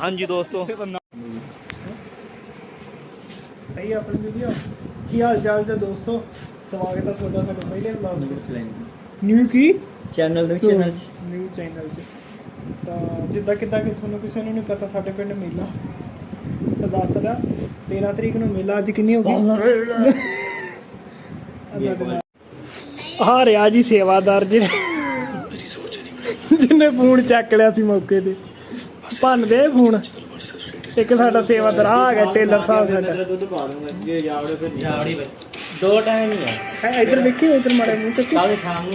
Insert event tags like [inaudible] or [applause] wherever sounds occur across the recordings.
ਹਾਂਜੀ ਦੋਸਤੋ। ਸਹੀ ਆ ਆਪਣੀ ਵੀਡੀਓ। ਕੀ ਹਾਲ ਚਾਲ ਜੀ ਦੋਸਤੋ? ਸਵਾਗਤ ਹੈ ਤੁਹਾਡਾ ਸਾਡੇ ਪਹਿਲੇ ਵਲੌਗ ਵਿੱਚ। ਨਿਊ ਕੀ? ਚੈਨਲ ਦੇ ਚੈਨਲ ਚ। ਨਿਊ ਚੈਨਲ 'ਚ। ਤਾਂ ਜਿੱਦਾਂ ਕਿੱਦਾਂ ਕਿ ਤੁਹਾਨੂੰ ਕਿਸੇ ਨੂੰ ਨਹੀਂ ਪਤਾ ਸਾਡੇ ਪਿੰਡ ਮੇਲਾ। ਤਾਂ ਦੱਸ ਰਿਹਾ 13 ਤਰੀਕ ਨੂੰ ਮੇਲਾ ਅੱਜ ਕਿੰਨੀ ਹੋ ਗਈ? ਆ ਰਿਹਾ ਜੀ ਸੇਵਾਦਾਰ ਜੀ ਜਿੰਨੇ ਫੋਨ ਚੱਕ ਲਿਆ ਸੀ ਮੌਕੇ ਤੇ। ਭੰਨ ਦੇ ਫੋਨ। ਇੱਕ ਸਾਡਾ ਸੇਵਾਦਾਰ ਆ ਗਿਆ ਟੇਲਰ ਸਾਹਿਬ ਸਾਡਾ। ਦੁੱਧ ਪਾ ਦੋ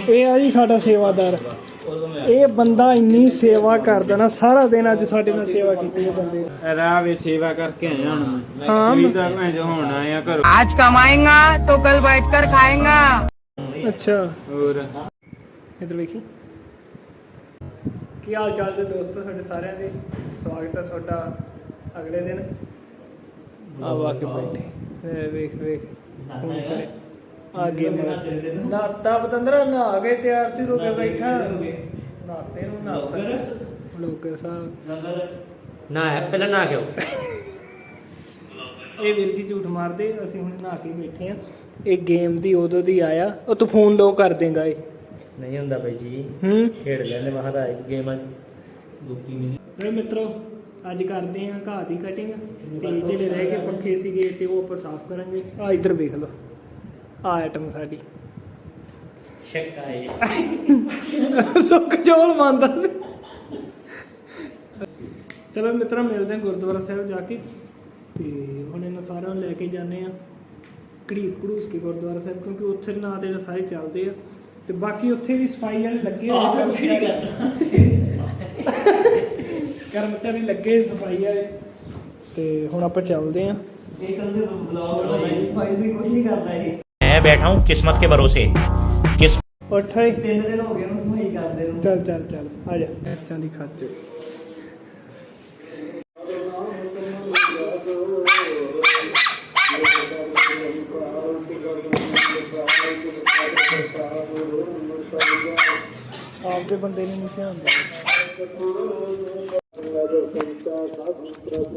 ਇਹ ਆ ਜੀ ਸਾਡਾ ਸੇਵਾਦਾਰ। ਇਹ ਬੰਦਾ ਇੰਨੀ ਸੇਵਾ ਕਰਦਾ ਨਾ ਸਾਰਾ ਦਿਨ ਅੱਜ ਸਾਡੇ ਨਾਲ ਸੇਵਾ ਕੀਤੀ ਹੈ ਬੰਦੇ ਰਾਹ ਵਿੱਚ ਸੇਵਾ ਕਰਕੇ ਆਇਆ ਹੁਣ ਹਾਂ ਵੀ ਤਾਂ ਮੈਂ ਜੋ ਹੁਣ ਆਇਆ ਕਰੋ ਅੱਜ ਕਮਾਏਗਾ ਤਾਂ ਕੱਲ ਬੈਠ ਕਰ ਖਾਏਗਾ ਅੱਛਾ। ਹੋਰ? ਇਧਰ ਵੇਖੀ ਕੀ ਹਾਲ ਚਾਲ ਤੇ ਦੋਸਤੋ ਸਾਡੇ ਸਾਰਿਆਂ ਦੇ? ਸਵਾਗਤ ਹੈ ਤੁਹਾਡਾ ਅਗਲੇ ਦਿਨ। ਆ ਵਾ ਕੇ ਬੈਠੇ। ਇਹ ਵੇਖ ਵੇਖ। ਆ ਗੇਮ। ਨਾਤਾ ਬਤੰਦਰਾ ਨਹਾ ਕੇ ਤਿਆਰ ਤਿਰ ਹੋ ਕੇ ਬੈਠਾ। ਨਾਤੇ ਨੂੰ ਨਾਤਾ। ਲੋਕਰ? ਸਾਹਿਬ ਨਾ ਹੈ ਪਹਿਲਾਂ ਨਾ ਕਿਉਂ ਇਹ ਵੀਰ ਜੀ ਝੂਠ ਮਾਰਦੇ ਅਸੀਂ ਹੁਣ ਨਹਾ ਕੇ ਬੈਠੇ ਆ। ਇਹ ਗੇਮ ਦੀ ਉਦੋਂ ਦੀ ਆਇਆ। ਉਹ ਤੂੰ ਫੋਨ ਲੋ ਕਰ ਦੇਗਾ ਇਹ। ਨਹੀਂ ਹੁੰਦਾ ਬਾਈ ਜੀ। ਹੂੰ। ਖੇਡ ਲੈਂਦੇ ਮਹਾਰਾਜ ਗੇਮਾਂ ਮੇਰੇ ਮਿੱਤਰੋ ਅੱਜ ਕਰਦੇ ਆ ਘਾਹ ਦੀ ਕਟਿੰਗ ਤੇ ਜਿਹੜੇ ਰਹਿ ਗਏ ਪੱਖੇ ਸੀਗੇ ਤੇ ਉਹ ਆਪਾਂ ਸਾਫ਼ ਕਰਾਂਗੇ। ਆ ਇੱਧਰ ਵੇਖ ਲਓ। ਆ ਆਈਟਮ ਸਾਡੀ। ਸ਼ੱਕਾ ਹੈ ਸੁੱਕ ਜੋਲ ਮੰਨਦਾ ਸੀ। ਚਲੋ ਮਿੱਤਰੋ ਮਿਲਦੇ ਹਾਂ ਗੁਰਦੁਆਰਾ ਸਾਹਿਬ ਜਾ ਕੇ। ਤੇ ਹੁਣ ਇਹਨਾਂ ਸਾਰਿਆਂ ਨੂੰ ਲੈ ਕੇ ਜਾਂਦੇ ਆ ਘੜੀਸ ਘੜੂਸ ਕੇ ਗੁਰਦੁਆਰਾ ਸਾਹਿਬ ਕਿਉਂਕਿ ਉੱਥੇ ਨਾ ਤੇ ਸਾਰੇ ਚੱਲਦੇ ਆ। ਤੇ ਬਾਕੀ ਉੱਥੇ ਵੀ ਸਫ਼ਾਈ ਵਾਲੇ ਲੱਗੇ ਹੋਏ ਆ ਕੁਝ ਨਹੀਂ ਕਰਦਾ। ਕਰਮਚਾਰੀ ਲੱਗੇ ਸਫ਼ਾਈ ਵਾਲੇ। ਤੇ ਹੁਣ ਆਪਾਂ ਚੱਲਦੇ ਆਂ। ਮੈਂ ਬੈਠਾ ਹੂੰ ਕਿਸਮਤ ਕੇ ਭਰੋਸੇ। ਕਿਸ ਉੱਠ ਤਿੰਨ ਦਿਨ ਹੋ ਗਏ ਉਹਨੂੰ ਸਫ਼ਾਈ ਕਰਦੇ ਨੂੰ। ਚੱਲ ਚੱਲ ਚੱਲ। ਆ ਜਾ। ਚਾਂਦੀ ਖਾਤੇ ਆਪਦੇ ਬੰਦੇ ਨੂੰ ਨਹੀਂ ਸਿਆਉਂਦਾ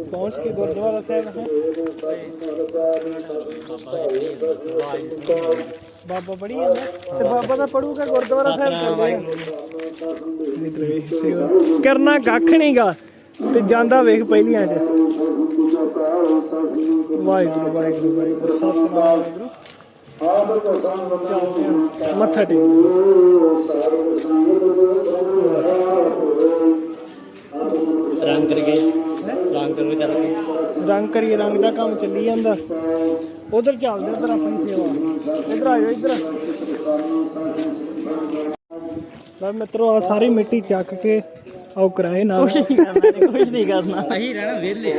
ਪਹੁੰਚ ਕੇ ਗੁਰਦੁਆਰਾ ਸਾਹਿਬ ਹੈ। ਬਾਬਾ ਬੜੀ ਜਾਂਦਾ ਤੇ ਬਾਬਾ ਦਾ ਪੜੂਗਾ ਗੁਰਦੁਆਰਾ ਸਾਹਿਬ ਚੱਲਦੇ ਆ ਕਰਨਾ ਕੱਖ ਨਹੀਂਗਾ ਤੇ ਜਾਂਦਾ ਵੇਖ ਪਹਿਲੀਆਂ ਚ। ਵਾਹਿਗੁਰੂ ਵਾਹਿਗੁਰੂ ਵਾਹਿਗੁਰੂ ਸਤਿਨਾਮ ਵਾਹਿਗੁਰੂ ਚੱਲਦੇ ਮੱਥਾ ਟੇਕ। ਰੰਗ ਕਰਕੇ ਰੰਗ ਕਰਕੇ ਕਰਾਂਗੇ ਰੰਗ ਕਰੀਏ ਰੰਗ ਦਾ ਕੰਮ ਚੱਲੀ ਜਾਂਦਾ। ਉਧਰ ਚੱਲਦੇ ਉਧਰ ਆਪਣੀ ਸੇਵਾ। ਇਧਰ ਆਇਓ ਇਧਰ। ਲੈ ਮਿੱਤਰੋ ਆ ਸਾਰੀ ਮਿੱਟੀ ਚੱਕ ਕੇ ਆਓ ਕਰਾਏ ਨਾਲ। ਕੁਝ ਨਹੀਂ ਕਰਨਾ ਅਸੀਂ ਰਹਿਣਾ ਵਿਹਲੇ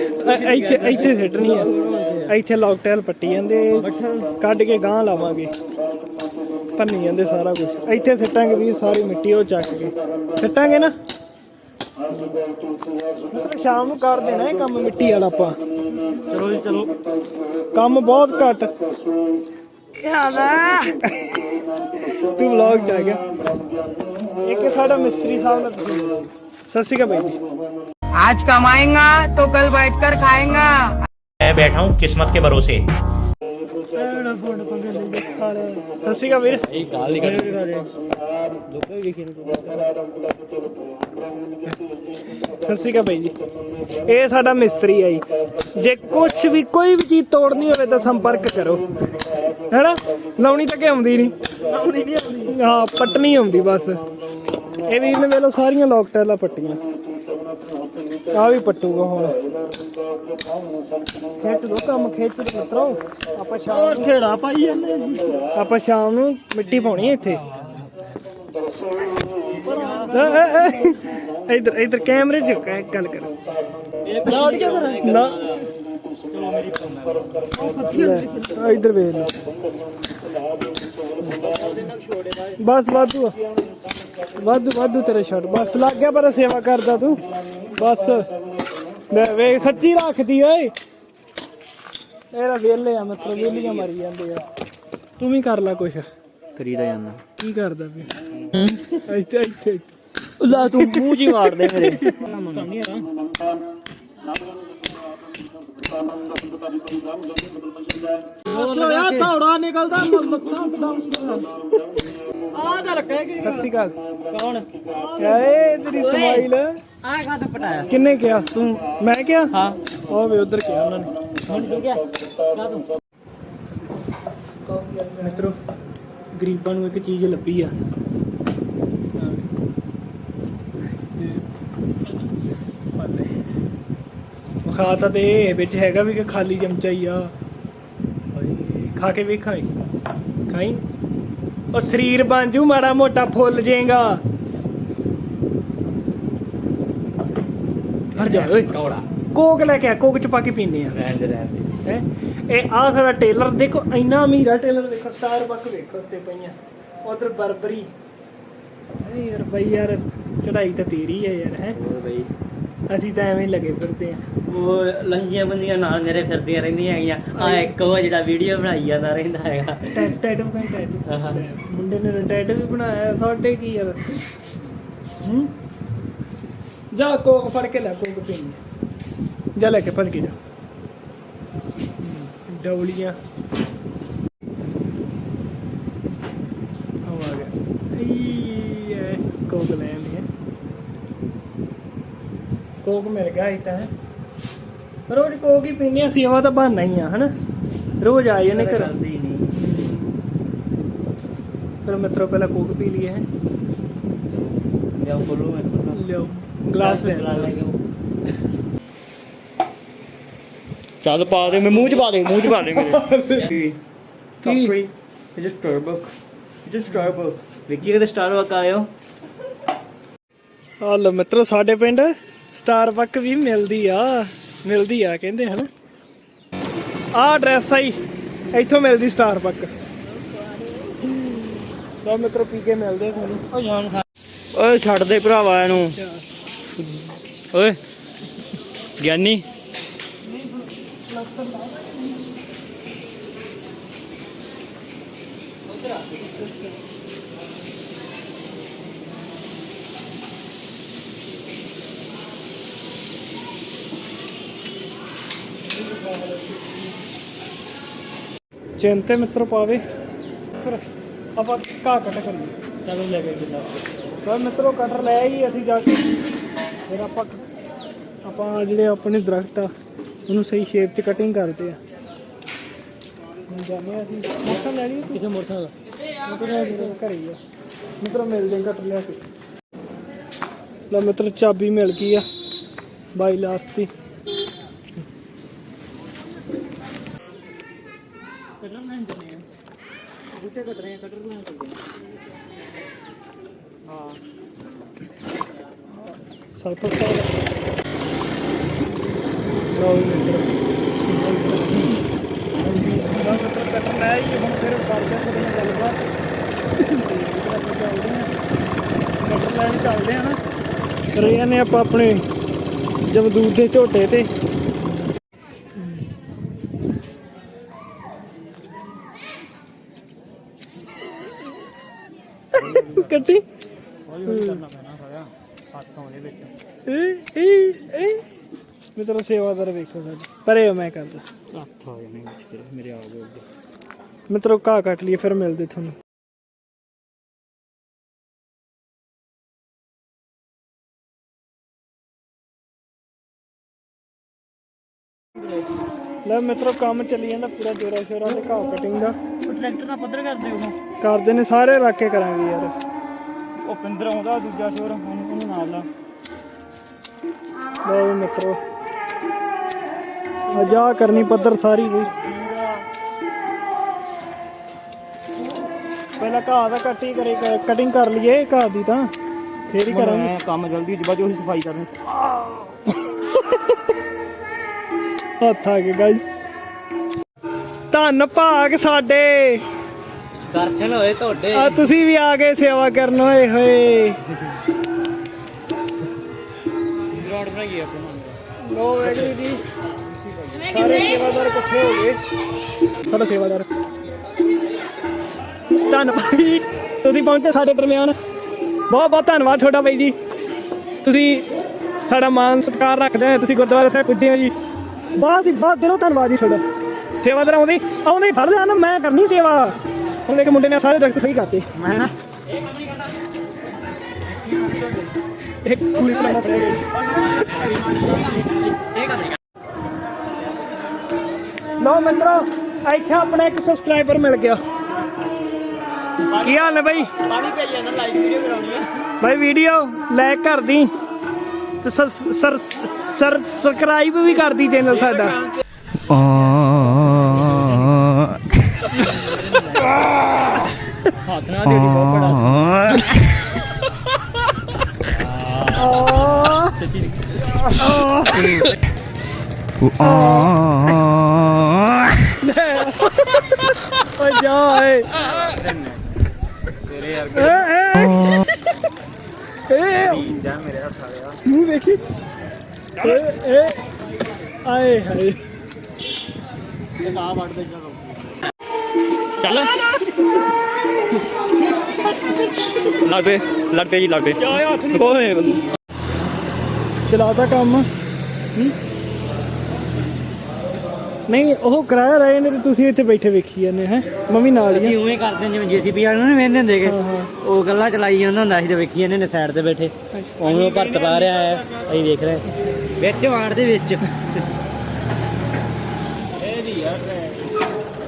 ਇੱਥੇ ਇੱਥੇ ਸਿੱਟਣੀ ਆ। ਇੱਥੇ ਲੌਕ ਟੈਲ ਪੱਟੀ ਜਾਂਦੇ ਕੱਢ ਕੇ ਗਾਂ ਲਾਵਾਂਗੇ ਭੰਨੀ ਜਾਂਦੇ ਸਾਰਾ ਕੁਝ ਇੱਥੇ ਸਿੱਟਾਂਗੇ ਵੀਰ ਸਾਰੀ ਮਿੱਟੀ ਉਹ ਚੱਕ ਕੇ ਸਿੱਟਾਂਗੇ ਨਾ ਸ਼ਾਮ ਨੂੰ ਕਰ ਦੇਣਾ ਇਹ ਕੰਮ ਮਿੱਟੀ ਵਾਲਾ ਆਪਾਂ ਚਲੋ ਜੀ ਚਲੋ ਕੰਮ ਬਹੁਤ ਘੱਟ ਤੂੰ ਵਲੌਗ ਚ ਆ ਗਿਆ ਇੱਕ ਸਾਡਾ ਮਿਸਤਰੀ ਸਾਹਿਬ ਨਾਲ ਤੁਸੀਂ ਮਿਲੋ। ਸਤਿ ਸ਼੍ਰੀ ਅਕਾਲ ਬਾਈ ਜੀ आज कमाएगा तो कल बैठकर खाएगा मैं बैठा हूँ किस्मत के भरोसे ਐਨਾ ਫੋਨ ਪੰਗੇ ਲਈ ਦੇ ਸਾਲੇ ਸਤਿ ਸ਼੍ਰੀ ਅਕਾਲ ਵੀਰ ਇਹ ਗਾਲ ਨਹੀਂ ਕਰ ਸਤਿ ਸ਼੍ਰੀ ਅਕਾਲ ਬਾਈ ਜੀ ਇਹ ਸਾਡਾ ਮਿਸਤਰੀ ਆ ਜੀ ਜੇ ਕੁਝ ਵੀ ਕੋਈ ਵੀ ਚੀਜ਼ ਤੋੜਨੀ ਹੋਵੇ ਤਾਂ ਸੰਪਰਕ ਕਰੋ ਹੈਨਾ ਲਾਉਣੀ ਤਾਂ ਕਿ ਆਉਂਦੀ ਨਹੀਂ ਲਾਉਣੀ ਨਹੀਂ ਆਉਂਦੀ ਹਾਂ ਪੱਟਣੀ ਆਉਂਦੀ ਬਸ ਇਹ ਵੀ ਨੇ ਵੇਲੋ ਸਾਰੀਆਂ ਲੋਕ ਟੈਲਾਂ ਪੱਟੀਆਂ ਆ ਵੀ ਪੱਟੂਗਾ ਹੁਣ। ਖਿੱਚ ਦੋ ਕੰਮ ਖਿੱਚ ਦੋ ਮਿੱਤਰੋ। ਆਪਾਂ ਸ਼ਾਮ ਨੂੰ ਢੇੜਾ ਪਾਈ ਜਾਂਦੇ ਆਪਾਂ ਸ਼ਾਮ ਨੂੰ ਮਿੱਟੀ ਪਾਉਣੀ ਹੈ ਇੱਥੇ। ਇਧਰ ਇਧਰ ਕੈਮਰੇ 'ਚ ਗੱਲ ਕਰ। ਇਹ ਲਾਉਡ ਕਿਉਂ ਕਰ ਨਾ। ਚਲੋ ਮੇਰੀ ਇਧਰ ਵੇਖ ਲਓ ਬਸ ਵਾਧੂ। ਵਾਧੂ ਵਾਧੂ ਤੇਰੇ ਛੱਡ ਬਸ ਲੱਗ ਗਿਆ ਪਰ ਸੇਵਾ ਕਰਦਾ ਤੂੰ। ਬਸ। ਲੈ ਵੇਖ ਸੱਚੀ ਰੱਖਦੀ ਓਏ। ਇਹਦਾ ਵੇਲੇ ਆ ਮਤਲਬ ਵੇਲੀਆਂ ਮਾਰੀ ਜਾਂਦੇ ਆ। ਤੂੰ ਵੀ ਕਰ ਲੈ ਕੁਛ। ਕਰੀਦਾ ਜਾਂਦਾ। ਕੀ ਕਰਦਾ ਪਿਆ ਇੱਥੇ ਇੱਥੇ। ਲਾ ਤੂੰ ਮੂੰਹ ਜੀ ਮਾਰ ਦੇ ਮੇਰੇ। ਹੋਇਆ ਥੋੜਾ ਨਿਕਲਦਾ ਆ ਤਾਂ ਰੱਖਿਆ ਕਿ ਸਤਿ ਸ਼੍ਰੀ ਅਕਾਲ। ਕੌਣ? ਏ ਤੇਰੀ ਸਮਾਈਲ। ਆ ਕਾ ਪਟਾਇਆ। ਕਿੰਨੇ ਕਿਹਾ? ਤੂੰ ਮੈਂ ਕਿਹਾ? ਹਾਂ। ਉਹ ਵੀ ਉਧਰ ਕਿਹਾ ਉਹਨਾਂ ਨੇ। ਹੁਣ ਕਿਆ ਕਾ ਤੂੰ। ਮਿੱਤਰੋ ਗਰੀਬਾਂ ਨੂੰ ਇੱਕ ਚੀਜ਼ ਲੱਭੀ ਆ। ਖਾ ਤਾਂ ਵਿੱਚ ਹੈਗਾ ਵੀ ਕਿ ਖਾਲੀ ਚਮਚਾ ਹੀ ਆ। ਖਾ ਕੇ ਵੇਖਾਂ ਖਾਈ? ਉਹ ਸਰੀਰ ਬਣ ਜੂ ਮਾੜਾ ਮੋਟਾ ਫੁੱਲ ਜਾਏਗਾ ਹਟ ਜਾ ਓਏ। ਕੌੜਾ। ਕੋਕ ਲੈ ਕੇ ਆ ਕੋਕ ਚ ਪਾ ਕੇ ਪੀਨੇ ਆ। ਰਹਿਣ ਦੇ ਰਹਿਣ ਦੇ। ਹੈ? ਇਹ ਆ ਸਾਡਾ ਟੇਲਰ ਦੇਖੋ ਇੰਨਾ ਅਮੀਰਾ ਟੇਲਰ ਦੇਖੋ ਸਟਾਰ ਬੱਕ ਵੇਖੋ ਉੱਤੇ ਪਈਆਂ। ਉਧਰ ਬਰਬਰੀ। ਅਰੇ ਯਾਰ ਬਈ ਯਾਰ ਚੜਾਈ ਤਾਂ ਤੇਰੀ ਹੈ ਯਾਰ ਹੈ? ਹੋਰ ਬਈ। ਅਸੀਂ ਤਾਂ ਐਵੇਂ ਹੀ ਲੱਗੇ ਫਿਰਦੇ ਆ। ਉਹ ਲੰਜੀਆਂ ਬੰਦੀਆਂ ਨਾਲ ਮੇਰੇ ਫਿਰਦੀਆਂ ਰਹਿੰਦੀਆਂ ਹੈਗੀਆਂ। ਆ ਇੱਕ ਉਹ ਜਿਹੜਾ ਵੀਡੀਓ ਬਣਾਈ ਜਾਂਦਾ ਰਹਿੰਦਾ ਹੈਗਾ। ਟੈਟ ਟੈਟੂ ਕਾ ਟੈਟੂ। ਮੁੰਡੇ ਨੇ ਟੈਟੂ ਵੀ ਬਣਾਇਆ ਸਾਡੇ ਕੀ ਯਾਰ? ਹੂੰ? ਜਾ ਕੋਕ ਫੜ ਕੇ ਲੈ ਕੋਕ ਪੀਣੀ ਆ। ਜਾ ਲੈ ਕੇ ਭੱਜ ਕੇ ਜਾ। ਡੌਲੀਆਂ। ਆ ਗਿਆ। ਕੋਕ ਲੈ ਆਂਦੀ ਹੈ। ਕੋਕ ਮਿਲ ਗਿਆ ਇਹ ਤਾਂ। ਰੋਜ਼ ਕੋਕ ਹੀ ਪੀਂਦੇ ਆ ਸੇਵਾ ਤਾਂ ਬਹਾਨਾ ਹੀ ਆ ਹਨਾ? ਰੋਜ਼ ਆ ਜਾਂਦੇ ਘਰ। ਚਲੋ ਮਿੱਤਰੋ ਪਹਿਲਾਂ ਕੋਕ ਪੀ ਲਈਏ ਹੈ। ਲਿਆ ਬੋਲੂ ਮੈਂ ਲਿਓ ਗਲਾਸ ਲੈ ਲੈ। ਚੱਲ ਪਾ ਦੇ ਮੈਂ ਮੂੰਹ ਚ ਪਾ ਦੇ ਮੂੰਹ ਚ ਪਾ ਦੇ ਮੇਰੇ। ਕੀ? ਇਹ ਸਟਾਰਬਕ ਇਹ ਸਟਾਰਬਕ ਵਿੱਕੀ ਕਦੇ ਸਟਾਰਬਕ ਆਇਓ। ਆ ਲੋ ਮਿੱਤਰੋ ਸਾਡੇ ਪਿੰਡ ਸਟਾਰਬਕ ਵੀ ਮਿਲਦੀ ਆ। ਮਿਲਦੀ ਆ ਕਹਿੰਦੇ ਹਨ। ਆ ਐਡਰੈਸ ਆਈ ਇੱਥੋਂ ਮਿਲਦੀ ਸਟਾਰਬਕ ਲੋ ਮਿੱਤਰੋ ਪੀ ਕੇ ਮਿਲਦੇ ਤੁਹਾਨੂੰ। ਜਾਨ ਓਏ ਛੱਡ ਦੇ ਭਰਾਵਾ ਇਹਨੂੰ। ਓਏ ਗਿਆਨੀ। ਚਿੰਤੇ ਮਿੱਤਰੋ ਪਾਵੇ। ਫਿਰ ਆਪਾਂ ਘਾਹ ਕੱਟ ਕਰੀਏ ਚਲੋ ਲੈ ਕੇ ਕਿੰਨਾ ਪਰ ਮਿੱਤਰੋ ਕਟਰ ਲੈ ਆਈ ਅਸੀਂ ਜਾ ਕੇ ਫਿਰ ਆਪਾਂ ਆਪਾਂ ਜਿਹੜੇ ਆਪਣੇ ਦਰਖਤ ਆ ਉਹਨੂੰ ਸਹੀ ਸ਼ੇਪ 'ਚ ਕਟਿੰਗ ਕਰਦੇ ਆ। ਆ ਅਸੀਂ। ਮੋਟਰ ਲੈ ਲਈ ਕਿਸੇ ਮੋਟਰ ਦਾ ਮੋਟਰ ਘਰੇ ਆ। ਮਿੱਤਰੋ ਮਿਲਦੇ ਆ ਕਟਰ ਲਿਆ ਕੇ ਮਿੱਤਰ ਚਾਬੀ ਮਿਲ ਗਈ ਆ ਬਾਈ ਲਾਸਟ ਦੀ। ਲੈਣ ਚੱਲੇ ਆ। ਬੂਟੇ ਕੱਟ ਰਹੇ ਕਟਰ ਲੈਣ ਚੱਲੇ ਆ ਸਰਪਰ ਸਾਹਿਬ ਲਓ ਜੀ ਮਿੱਤਰ ਆਈ ਹੁਣ ਫਿਰ ਕਰਦੇ ਗੱਲਬਾਤ ਚੱਲਦੇ ਆ ਨਾ ਫਿਰ ਇਹਨੇ ਆਪਾਂ ਆਪਣੇ ਜਮਦੂਤ ਦੇ ਝੋਟੇ ਤੇ। ਇਹ ਇਹ ਇਹ ਮਿੱਤਰ ਸੇਵਾਦਾਰ ਵੇਖੋ ਸਾਡੇ। ਪਰੇ ਹੋ ਮੈਂ ਕਰਦਾ। ਹੱਥ ਆ ਜਾਣੇ ਵਿੱਚ ਤੇਰੇ ਮੇਰੇ ਆ ਗਏ ਮਿੱਤਰੋ ਘਾਹ ਕੱਟ ਲਈਏ ਫਿਰ ਮਿਲਦੇ ਤੁਹਾਨੂੰ। ਲੈ ਮਿੱਤਰੋ ਕੰਮ ਚੱਲੀ ਜਾਂਦਾ ਪੂਰਾ ਜੋਰਾ ਸ਼ੋਰਾ ਤੇ ਘਾਹ ਕਟਿੰਗ ਦਾ। ਟਰੈਕਟਰ ਨਾਲ ਪੱਧਰ ਕਰਦੇ ਹੋ? ਕਰਦੇ ਨੇ ਸਾਰੇ ਇਲਾਕੇ ਕਰਾਂਗੇ ਯਾਰ। ਉਹ ਪਿੰਦਰ ਆਉਂਦਾ ਦੂਜਾ ਸ਼ੋਰ ਉਹਨੂੰ ਨਾਲ ਲਾ। ਲਓ ਮਿੱਤਰੋ। ਅਜਾ ਕਰਨੀ ਪੱਧਰ ਸਾਰੀ ਬਈ। ਪਹਿਲਾਂ ਘਾਹ ਦਾ ਕੱਟੀ ਕਰੇ ਕਟਿੰਗ ਕਰ ਲਈਏ ਘਾਹ ਦੀ ਤਾਂ। ਫੇਰ ਹੀ ਕਰਾਂਗੇ। ਮੈਂ ਕੰਮ ਜਲਦੀ ਜਬਾ ਜੋ ਸਫ਼ਾਈ ਕਰਨੀ। ਹੱਥ ਆ ਗਏ ਗਾਇਸ ਧੰਨ ਭਾਗ ਸਾਡੇ। ਦਰਸ਼ਨ ਹੋਏ ਤੁਹਾਡੇ। ਆ ਤੁਸੀਂ ਵੀ ਆ ਗਏ ਸੇਵਾ ਕਰਨ ਹੋਏ। ਲੋ ਵੈਗੂ ਜੀ। ਸਾਰੇ ਸੇਵਾਦਾਰ ਇਕੱਠੇ ਹੋ ਗਏ। ਸਾਡਾ ਸੇਵਾਦਾਰ। ਧੰਨ ਭਾਈ ਤੁਸੀਂ ਪਹੁੰਚੇ ਸਾਡੇ ਦਰਮਿਆਨ। ਬਹੁਤ ਬਹੁਤ ਧੰਨਵਾਦ ਤੁਹਾਡਾ ਬਾਈ ਜੀ। ਤੁਸੀਂ ਸਾਡਾ ਮਾਨ ਸਤਿਕਾਰ ਰੱਖਦੇ ਹੋ ਤੁਸੀਂ ਗੁਰਦੁਆਰਾ ਸਾਹਿਬ ਪੁੱਜੇ ਹੋ ਜੀ। ਬਹੁਤ ਹੀ ਬਹੁਤ ਦਿਲੋਂ ਧੰਨਵਾਦ ਜੀ ਤੁਹਾਡਾ। ਸੇਵਾਦਾਰ ਆਉਂਦੇ ਆਉਂਦੇ ਹੀ ਫੜਦੇ ਆ ਨਾ ਮੈਂ ਕਰਨੀ ਸੇਵਾ। ਹੁਣ ਇੱਕ ਮੁੰਡੇ ਨੇ ਸਾਰੇ ਦਰਖਤ ਸਹੀ ਕਰਤੇ। ਮੈਂ ਨਾ ਇੱਕ ਲੋ ਮਿੱਤਰੋ ਇੱਥੇ ਆਪਣਾ ਇੱਕ ਸਬਸਕ੍ਰਾਈਬਰ ਮਿਲ ਗਿਆ। ਕੀ ਹਾਲ ਨੇ ਬਾਈ? ਪਾਣੀ ਪਈ ਜਾਂਦਾ ਲਾਈਵ ਵੀਡੀਓ ਬਣਾਉਣੀ ਹੈ ਬਾਈ ਵੀਡੀਓ ਲਾਈਕ ਕਰ ਦੀ ਤੇ ਸਰ ਸਰ ਸਬਸਕ੍ਰਾਈਬ ਵੀ ਕਰ ਦੀ ਚੈਨਲ ਸਾਡਾ ਹੱਥ ਨਾਲ ਜਿਹੜੀ ਬਹੁਤ ਬੜਾ ਓ ਜਾ ਏ ਤੇਰੇ ਯਾਰ ਏ ਜਾ ਮੇਰੇ ਹੱਥ ਵਾਲਿਆ ਮੂੰਹ ਵੇਖੀ ਏ ਏ ਆਏ ਹਾਏ ਚੱਲ ਲੱਗ ਪਏ ਲੱਗ ਪਏ ਜੀ ਲੱਗ ਪਏ ਕੋਈ ਚਲਾਤਾ ਕੰਮ। ਹੂੰ? ਨਹੀਂ ਉਹ ਕਰਾਇਆ ਰਹੇ ਨੇ ਤੇ ਤੁਸੀਂ ਇੱਥੇ ਬੈਠੇ ਵੇਖੀ ਜਾਂਦੇ ਹੈ? ਮੰਮੀ ਨਾਲ ਹੀ ਅਸੀਂ ਆ। ਉਵੇਂ ਕਰਦੇ ਹਾਂ ਜਿਵੇਂ ਜੀਸੀਪੀ ਵਾਲੇ ਨੂੰ ਵੇਂਦੇ ਹੁੰਦੇ ਹਾਂ। ਉਹ ਗੱਲਾਂ ਚਲਾਈ ਜਾਂਦਾ ਹੁੰਦਾ ਸੀ ਤੇ ਵੇਖੀ ਜਾਂਦੇ ਨੇ ਸਾਈਡ ਤੇ ਬੈਠੇ। ਉਵੇਂ ਉਹ ਭਰਤ ਪਾ ਰਿਹਾ ਹੈ ਅਸੀਂ ਵੇਖ ਰਹੇ ਵਿੱਚ ਵਾੜ ਦੇ ਵਿੱਚ।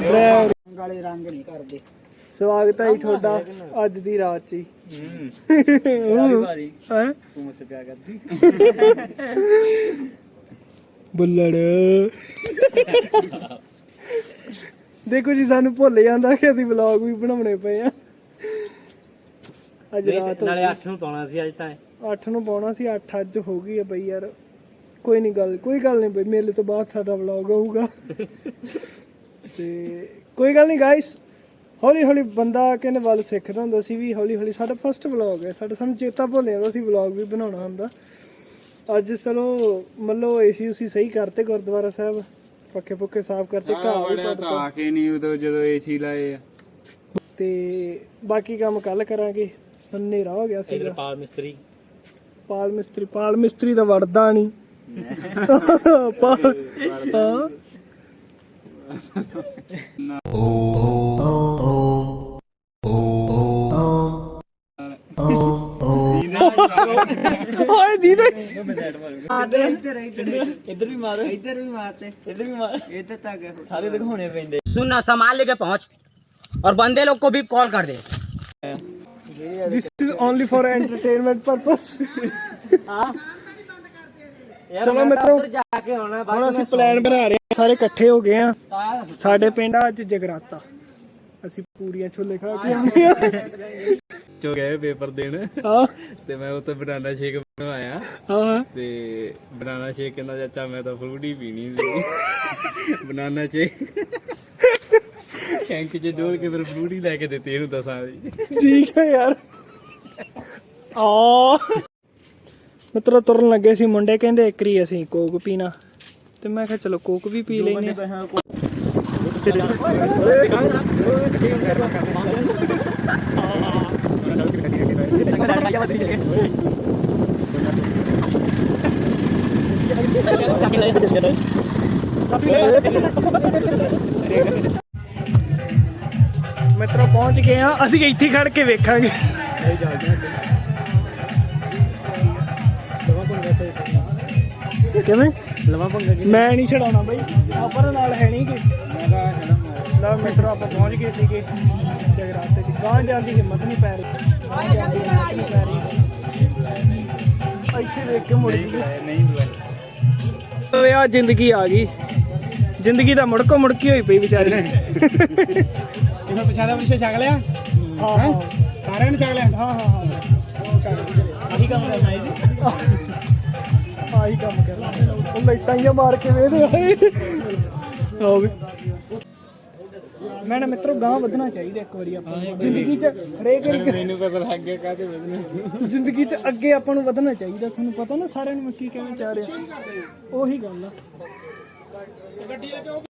ਡਰਾਈਵਰ। ਗਾਲੇ ਰੰਗ ਨਹੀਂ ਕਰਦੇ। ਸਵਾਗਤ ਹੈ ਜੀ ਤੁਹਾਡਾ ਅੱਜ ਦੀ ਰਾਤ 'ਚ ਹੀ। ਹੈਂ? ਤੂੰ ਮੁੱਸੇ ਪਿਆ ਕਰਦੀ। ਬੁੱਲੜ। ਦੇਖੋ ਜੀ ਸਾਨੂੰ ਭੁੱਲ ਜਾਂਦਾ ਕਿ ਅਸੀਂ ਵਲੌਗ ਵੀ ਬਣਾਉਣੇ ਪਏ ਆ। ਅੱਜ ਰਾਤ ਨਾਲੇ 8 ਨੂੰ ਪਾਉਣਾ ਸੀ ਅੱਜ ਤਾਂ। 8 ਨੂੰ ਪਾਉਣਾ ਸੀ 8 ਅੱਜ ਹੋ ਗਈ ਹੈ ਬਈ ਯਾਰ। ਕੋਈ ਨਹੀਂ ਗੱਲ ਕੋਈ ਗੱਲ ਨਹੀਂ ਬਈ ਮੇਲੇ ਤੋਂ ਬਾਅਦ ਸਾਡਾ ਵਲੌਗ ਆਊਗਾ ਤੇ ਕੋਈ ਗੱਲ ਨਹੀਂ ਗਾਇਸ ਹੌਲੀ ਹੌਲੀ ਬੰਦਾ ਕਿਨੇ ਵੱਲ ਸਿੱਖਦਾ ਹੁੰਦਾ ਸੀ ਵੀ ਹੌਲੀ ਹੌਲੀ ਸਾਡਾ ਫਸਟ ਵਲੌਗ ਹੈ ਸਾਡਾ ਸਾਨੂੰ ਚੇਤਾ ਭੁੱਲ ਜਾਂਦਾ ਸੀ ਵਲੌਗ ਵੀ ਬਣਾਉਣਾ ਹੁੰਦਾ। ਅੱਜ ਚਲੋ ਮੱਲੋ ਏਸੀ ਉਸੀ ਸਹੀ ਕਰਤੇ ਗੁਰਦੁਆਰਾ ਸਾਹਿਬ ਪੱਕੇ ਪੁੱਕੇ ਸਾਫ਼ ਕਰਤੇ ਘਾਹ ਵੀ ਤਾਂ ਆ ਕੇ ਨਹੀਂ ਉਦੋਂ ਜਦੋਂ ਏਸੀ ਲਾਏ ਆ। ਤੇ ਬਾਕੀ ਕੰਮ ਕੱਲ ਕਰਾਂਗੇ ਹਨੇਰਾ ਹੋ ਗਿਆ ਸੀਗਾ। ਪਾਲ ਮਿਸਤਰੀ। ਪਾਲ ਮਿਸਤਰੀ ਪਾਲ ਮਿਸਤਰੀ ਦਾ ਵੜਦਾ ਨਹੀਂ। [laughs] ਪਾਲ ਹਾਂ। ਓਏ ਦੀਦੇ ਆਦੇ ਇੱਧਰ ਇੱਧਰ ਇੱਧਰ भी मारो इधर भी मारते इधर भी मारो इधर तक सारे तक होने पेंदे सुन ना संभाल लेके पहुंच और बंदे लोग को भी कॉल कर दे this is only for entertainment purpose ਚਲੋ ਮਿੱਤਰੋ ਹੁਣ ਅਸੀਂ ਪਲਾਨ ਬਣਾ ਰਹੇ ਹਾਂ ਸਾਰੇ ਇਕੱਠੇ ਹੋ ਗਏ ਆ ਸਾਡੇ ਪਿੰਡ ਅੱਜ ਜਗਰਾਤਾ ਅਸੀਂ ਪੂਰੀਆਂ ਛੋਲੇ ਖਾ ਕੇ ਆਉਂਦੇ ਆ ਚੋ ਗਏ ਪੇਪਰ ਦੇਣ। ਹਾਂ। ਤੇ ਮੈਂ ਉੱਥੇ ਬਨਾਨਾ ਸ਼ੇਕ ਬਣਾਇਆ ਹਾਂ ਤੇ ਬਨਾਨਾ ਸ਼ੇਕ ਕਹਿੰਦਾ ਚਾਚਾ ਮੈਂ ਤਾਂ ਫਰੂਟ ਹੀ ਪੀਣੀ ਸੀ ਬਨਾਨਾ ਸ਼ੇਕ। ਕੈਂਕ ਚ ਡੋਲ ਕੇ ਫਿਰ ਫਰੂਟ ਹੀ ਲੈ ਕੇ ਦਿੱਤੇ ਇਹਨੂੰ ਦਸਾਂ ਦੀ। ਠੀਕ ਹੈ ਯਾਰ। ਆ। ਮਿੱਤਰੋ ਤੁਰਨ ਲੱਗੇ ਸੀ ਮੁੰਡੇ ਕਹਿੰਦੇ ਇੱਕਰੀ ਅਸੀਂ ਕੋਕ ਪੀਣਾ। ਤੇ ਮੈਂ ਕਿਹਾ ਚਲੋ ਕੋਕ ਵੀ ਪੀ ਲੈਨੇ ਆ ਮਿੱਤਰੋ ਪਹੁੰਚ ਗਏ ਆ ਅਸੀਂ ਇੱਥੇ ਖੜ ਕੇ ਵੇਖਾਂਗੇ। ਕਿਵੇਂ? ਲਵਾ ਪੰਗਾ ਮੈਂ ਨਹੀਂ ਛਡਾਉਣਾ ਬਾਈ। ਆਪਰ ਨਾਲ ਹੈ ਨਹੀਂ ਕਿ ਲਓ ਮਿੱਤਰੋ ਆਪਾਂ ਪਹੁੰਚ ਗਏ ਸੀਗੇ। ਜਗਰਾਤੇ ਚ ਗਾਂ ਜਾਂਦੀ ਹਿੰਮਤ ਨਹੀਂ ਪੈ ਰਹੀ। ਗਾਂ ਜਾਂਦੀ ਹਿੰਮਤ ਨਹੀਂ ਪੈ ਰਹੀ। ਇੱਥੇ ਵੇਖ ਕੇ ਮੁੜ ਗਈ ਓਏ ਆ ਜ਼ਿੰਦਗੀ ਆ ਗਈ। ਜ਼ਿੰਦਗੀ ਦਾ ਮੁੜਕੋ ਮੁੜਕੀ ਹੋਈ ਪਈ ਵਿਚਾਰੀ। ਇਹਨਾਂ ਪਿਛਾਦਾ ਪਿਛੇ ਛਕ ਲਿਆ? ਹਾਂ ਹਾਂ? ਸਾਰਿਆਂ ਨੇ ਛਕ ਲਿਆ? ਹਾਂ ਹਾਂ ਹਾਂ। ਆਹੀ ਕੰਮ ਕਰਨਾ ਹੈ ਜੀ ਲਾਈਟਾਂ ਜਿਹਾ ਮਾਰ ਕੇ ਵੇਦੇ ਹੋਏ ਹੋ ਵੀ। ਮੈਂ ਨਾ ਮਿੱਤਰੋ ਗਾਂ ਵਧਣਾ ਚਾਹੀਦਾ ਇੱਕ ਵਾਰੀ ਆਪਾਂ ਨੂੰ। ਜ਼ਿੰਦਗੀ 'ਚ ਹਰੇਕ ਵਾਰੀ ਮੈਨੂੰ ਪਤਾ ਲੱਗ ਗਿਆ ਵਧਣਾ ਜ਼ਿੰਦਗੀ 'ਚ ਅੱਗੇ ਆਪਾਂ ਨੂੰ ਵਧਣਾ ਚਾਹੀਦਾ। ਤੁਹਾਨੂੰ ਪਤਾ ਨਾ ਸਾਰਿਆਂ ਨੂੰ ਮੈਂ ਕੀ ਕਹਿਣਾ ਚਾਹ ਰਿਹਾ। ਉਹੀ ਗੱਲ ਆ।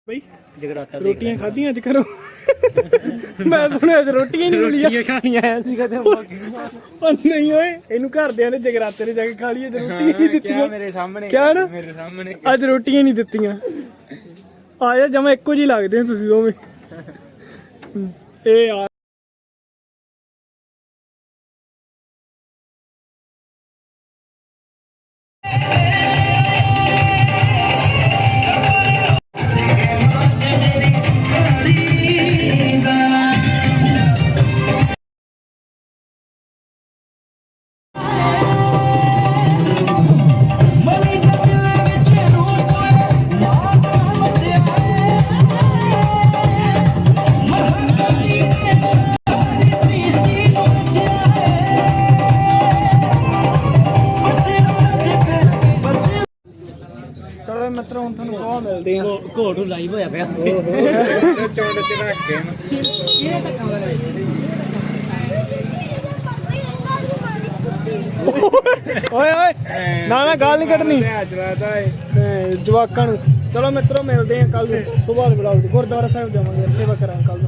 ਬਈ ਜਗਰਾਤਾ ਰੋਟੀਆਂ ਖਾਧੀਆਂ ਅੱਜ ਕਰੋ ਮੈਂ ਤੁਹਾਨੂੰ ਅੱਜ ਰੋਟੀਆਂ ਨਹੀਂ ਮਿਲੀਆਂ ਰੋਟੀਆਂ ਖਾਣੀਆਂ ਆਇਆ ਸੀ ਕਦੇ ਉਹ ਨਹੀਂ ਓਏ ਇਹਨੂੰ ਘਰਦਿਆਂ ਨੇ ਜਗਰਾਤੇ ਨੇ ਜਾ ਕੇ ਖਾ ਲਈ ਅੱਜ ਰੋਟੀਆਂ ਨਹੀਂ ਦਿੱਤੀਆਂ। ਮੇਰੇ ਸਾਹਮਣੇ ਕਿਆ ਨਾ? ਮੇਰੇ ਸਾਹਮਣੇ। ਅੱਜ ਰੋਟੀਆਂ ਨਹੀਂ ਦਿੱਤੀਆਂ। ਆ ਜਾ ਜਮਾ ਇੱਕੋ ਜਿਹੀ ਲੱਗਦੇ ਤੁਸੀਂ ਦੋਵੇਂ। ਇਹ ਆ। ਘੋਟੂ ਲਾਈਵ ਹੋਇਆ ਪਿਆ। ਚੌਂਡ ਚ ਰੱਖ ਕੇ। ਓਏ ਓਏ ਨਾ ਨਾ ਗਾਲ ਨਹੀਂ ਕੱਢਣੀ। ਤੇ ਜਵਾਕਾਂ ਨੂੰ। ਚਲੋ ਮਿੱਤਰੋ ਮਿਲਦੇ ਆ ਕੱਲ ਸਵੇਰ ਦੇ ਬਲਾਉ ਗੁਰਦੁਆਰਾ ਸਾਹਿਬ ਜਾਵਾਂਗੇ। ਸੇਵਾ ਕਰਾਂਗੇ ਕੱਲ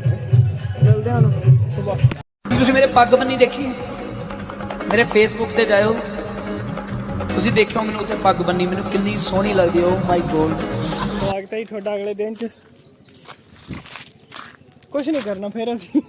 ਮਿਲਦੇ ਹਾਂ ਸਵੇਰ ਤੁਸੀਂ ਮੇਰੇ ਪੱਗ ਬੰਨੀ ਦੇਖੀ? ਮੇਰੇ ਫੇਸਬੁੱਕ ਤੇ ਜਾਇਓ। ਤੁਸੀਂ ਦੇਖਿਓ ਮੈਨੂੰ ਉੱਥੇ ਪੱਗ ਬੰਨੀ ਮੈਨੂੰ ਕਿੰਨੀ ਸੋਹਣੀ ਲੱਗਦੀ ਓ ਮਾਈ ਗੋਡ ਕੰਟੈਕਟ ਹੈ ਤੁਹਾਡਾ ਅਗਲੇ ਦਿਨ ਚ। ਕੁਝ ਨਹੀਂ ਕਰਨਾ ਫਿਰ ਅਸੀਂ।